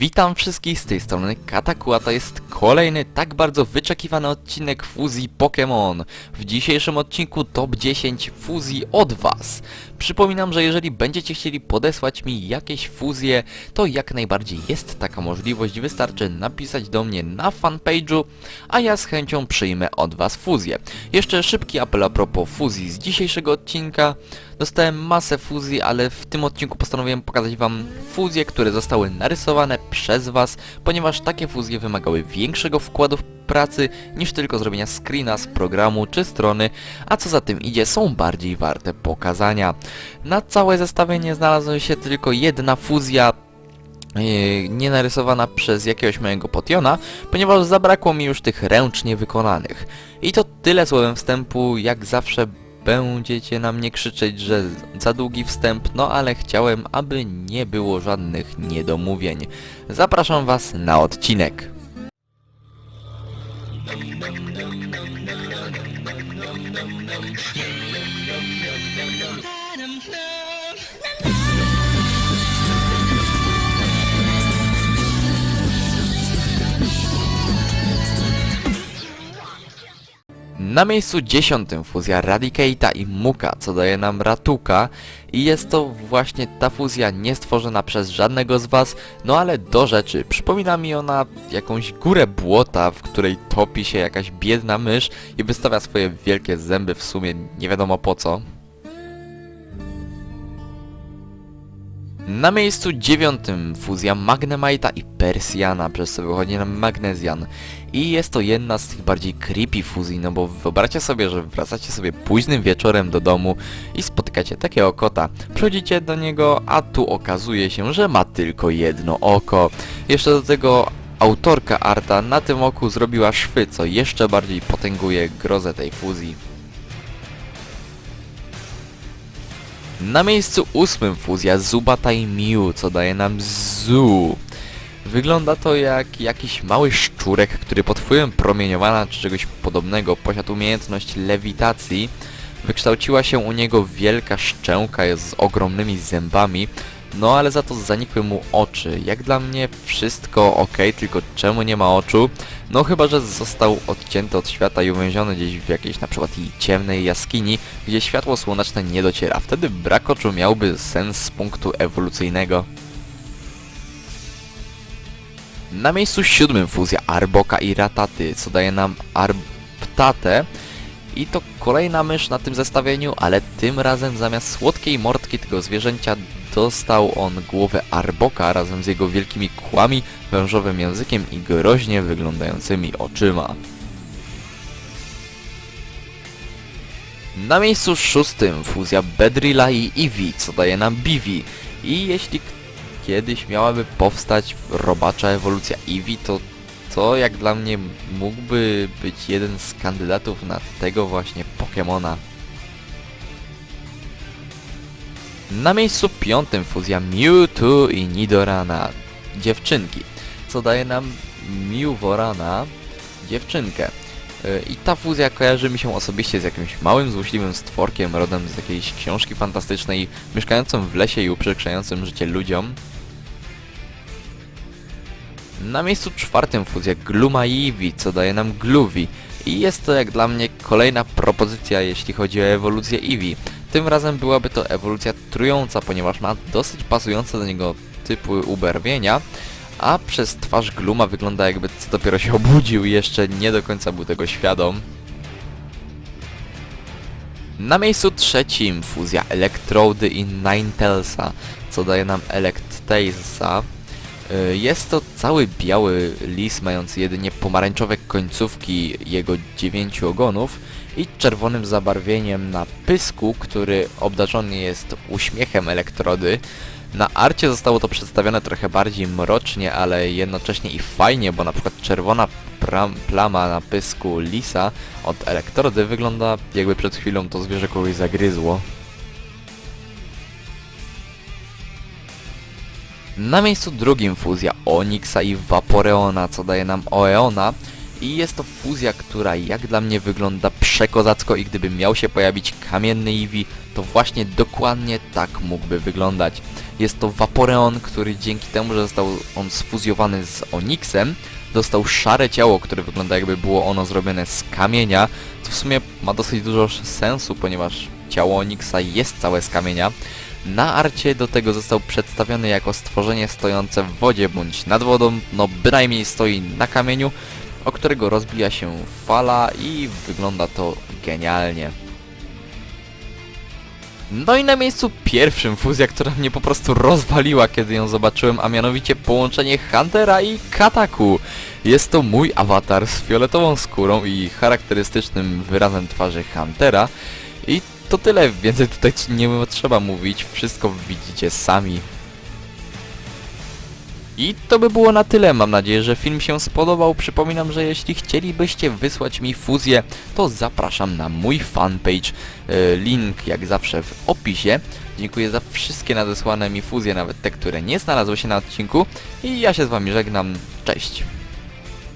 Witam wszystkich z tej strony Katakua, to jest kolejny tak bardzo wyczekiwany odcinek fuzji Pokémon. W dzisiejszym odcinku top 10 fuzji od Was. Przypominam, że jeżeli będziecie chcieli podesłać mi jakieś fuzje, to jak najbardziej jest taka możliwość, wystarczy napisać do mnie na fanpage'u, a ja z chęcią przyjmę od Was fuzję. Jeszcze szybki apel a propos fuzji z dzisiejszego odcinka. Dostałem masę fuzji, ale w tym odcinku postanowiłem pokazać Wam fuzje, które zostały narysowane przez Was, ponieważ takie fuzje wymagały większego wkładu pracy niż tylko zrobienia screena z programu czy strony, a co za tym idzie są bardziej warte pokazania. Na całe zestawienie znalazła się tylko jedna fuzja yy, nie narysowana przez jakiegoś mojego potiona, ponieważ zabrakło mi już tych ręcznie wykonanych. I to tyle słowem wstępu, jak zawsze będziecie na mnie krzyczeć, że za długi wstęp, no ale chciałem, aby nie było żadnych niedomówień. Zapraszam Was na odcinek. Na miejscu dziesiątym fuzja Radicate'a i Muka, co daje nam Ratuka i jest to właśnie ta fuzja nie stworzona przez żadnego z was, no ale do rzeczy. Przypomina mi ona jakąś górę błota, w której topi się jakaś biedna mysz i wystawia swoje wielkie zęby w sumie nie wiadomo po co. Na miejscu dziewiątym fuzja Magnemite'a i Persjana, przez co wychodzi nam Magnezjan. I jest to jedna z tych bardziej creepy fuzji, no bo wyobraźcie sobie, że wracacie sobie późnym wieczorem do domu i spotykacie takiego kota. Przychodzicie do niego, a tu okazuje się, że ma tylko jedno oko. Jeszcze do tego autorka arta na tym oku zrobiła szwy, co jeszcze bardziej potęguje grozę tej fuzji. Na miejscu ósmym fuzja Zubata i Miu, co daje nam Zu. Wygląda to jak jakiś mały szczurek, który pod wpływem promieniowania czy czegoś podobnego posiadł umiejętność lewitacji. Wykształciła się u niego wielka szczęka z ogromnymi zębami, no ale za to zanikły mu oczy. Jak dla mnie wszystko ok, tylko czemu nie ma oczu? No chyba, że został odcięty od świata i uwięziony gdzieś w jakiejś na przykład ciemnej jaskini, gdzie światło słoneczne nie dociera. Wtedy brak oczu miałby sens z punktu ewolucyjnego. Na miejscu siódmym fuzja Arboka i Rataty, co daje nam Arbtatę. I to kolejna mysz na tym zestawieniu, ale tym razem zamiast słodkiej mordki tego zwierzęcia dostał on głowę Arboka razem z jego wielkimi kłami, wężowym językiem i groźnie wyglądającymi oczyma. Na miejscu szóstym fuzja Bedrilla i Eevee, co daje nam Bivi. I jeśli kiedyś miałaby powstać robacza ewolucja Eevee, to to jak dla mnie mógłby być jeden z kandydatów na tego właśnie Pokemona. Na miejscu piątym fuzja Mewtwo i Nidorana, dziewczynki, co daje nam Mewvorana, dziewczynkę. Yy, I ta fuzja kojarzy mi się osobiście z jakimś małym, złośliwym stworkiem rodem z jakiejś książki fantastycznej, mieszkającym w lesie i uprzykrzającym życie ludziom. Na miejscu czwartym fuzja Gluma i Eevee, co daje nam Gluvi. I jest to jak dla mnie kolejna propozycja, jeśli chodzi o ewolucję Eevee. Tym razem byłaby to ewolucja trująca, ponieważ ma dosyć pasujące do niego typy ubarwienia, a przez twarz Gluma wygląda jakby co dopiero się obudził i jeszcze nie do końca był tego świadom. Na miejscu trzecim fuzja Electrody i Ninetale'sa, co daje nam Electase'a. Y, Jest to cały biały lis mający jedynie pomarańczowe końcówki jego dziewięciu ogonów i czerwonym zabarwieniem na pysku, który obdarzony jest uśmiechem elektrody. Na arcie zostało to przedstawione trochę bardziej mrocznie, ale jednocześnie i fajnie, bo na przykład czerwona plama na pysku lisa od elektrody wygląda jakby przed chwilą to zwierzę kogoś zagryzło. Na miejscu drugim fuzja Onyxa i Vaporeona, co daje nam Oeona. I jest to fuzja, która jak dla mnie wygląda przekozacko i gdyby miał się pojawić kamienny Eevee, to właśnie dokładnie tak mógłby wyglądać. Jest to Vaporeon, który dzięki temu, że został on sfuzjowany z Onyxem, dostał szare ciało, które wygląda jakby było ono zrobione z kamienia, co w sumie ma dosyć dużo sensu, ponieważ ciało Onyxa jest całe z kamienia. Na arcie do tego został przedstawiony jako stworzenie stojące w wodzie bądź nad wodą, no bynajmniej stoi na kamieniu, o którego rozbija się fala i wygląda to genialnie. No i na miejscu pierwszym fuzja, która mnie po prostu rozwaliła, kiedy ją zobaczyłem, a mianowicie połączenie Huntera i Kataku. Jest to mój awatar z fioletową skórą i charakterystycznym wyrazem twarzy Huntera. I to tyle, więcej tutaj nie trzeba mówić, wszystko widzicie sami. I to by było na tyle, mam nadzieję, że film się spodobał. Przypominam, że jeśli chcielibyście wysłać mi fuzję, to zapraszam na mój fanpage, e, link jak zawsze w opisie. Dziękuję za wszystkie nadesłane mi fuzje, nawet te, które nie znalazły się na odcinku i ja się z wami żegnam, cześć!